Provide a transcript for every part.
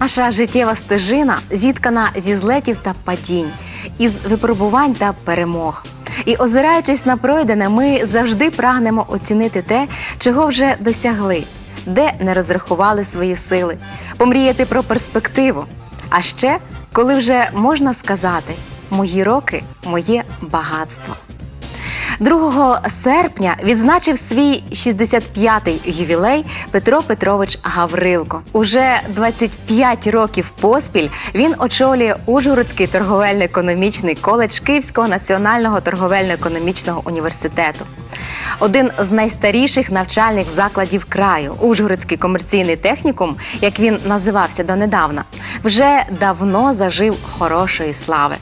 Наша життєва стежина зіткана зі злетів та падінь, із випробувань та перемог. І озираючись на пройдене, ми завжди прагнемо оцінити те, чого вже досягли, де не розрахували свої сили, помріяти про перспективу. А ще, коли вже можна сказати, мої роки моє багатство. 2 серпня відзначив свій 65-й ювілей Петро Петрович Гаврилко. Уже 25 років поспіль він очолює Ужгородський торговельно-економічний коледж Київського національного торговельно-економічного університету. Один з найстаріших навчальних закладів краю, Ужгородський комерційний технікум, як він називався донедавна, вже давно зажив хорошої слави.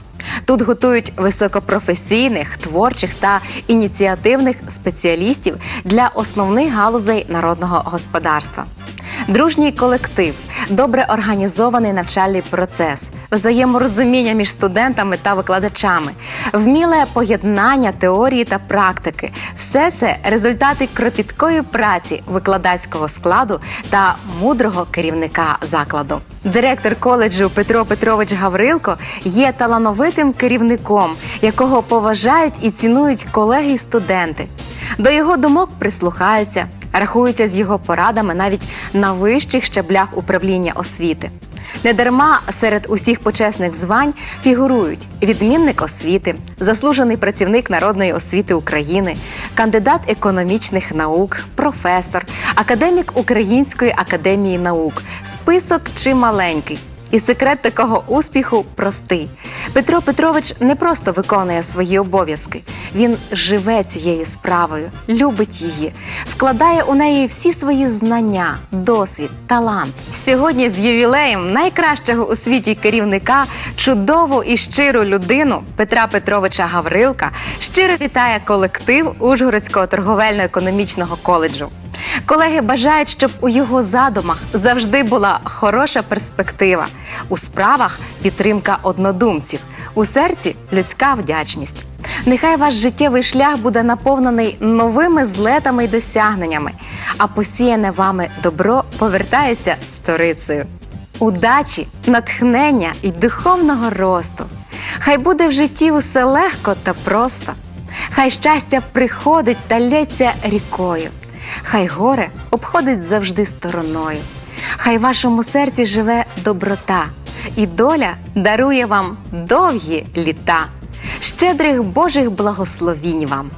Тут готують високопрофесійних, творчих та ініціативних спеціалістів для основних галузей народного господарства. Дружній колектив, добре організований навчальний процес, взаєморозуміння між студентами та викладачами, вміле поєднання теорії та практики все це результати кропіткої праці викладацького складу та мудрого керівника закладу. Директор коледжу Петро Петрович Гаврилко є талановитим керівником, якого поважають і цінують колеги і студенти. До його думок прислухаються, рахуються з його порадами навіть на вищих щаблях управління освіти. Недарма серед усіх почесних звань фігурують відмінник освіти, заслужений працівник народної освіти України, кандидат економічних наук, професор, академік Української академії наук. Список чималенький. І секрет такого успіху простий. Петро Петрович не просто виконує свої обов'язки, він живе цією справою, любить її, вкладає у неї всі свої знання, досвід, талант. Сьогодні з ювілеєм найкращого у світі керівника, чудову і щиру людину Петра Петровича Гаврилка щиро вітає колектив Ужгородського торговельно-економічного коледжу. Колеги бажають, щоб у його задумах завжди була хороша перспектива. У справах підтримка однодумців, у серці людська вдячність. Нехай ваш життєвий шлях буде наповнений новими злетами й досягненнями, а посіяне вами добро повертається сторицею. Удачі, натхнення і духовного росту. Хай буде в житті усе легко та просто. Хай щастя приходить та лється рікою. Хай горе обходить завжди стороною. Хай вашому серці живе доброта, і доля дарує вам довгі літа. Щедрих Божих благословінь вам!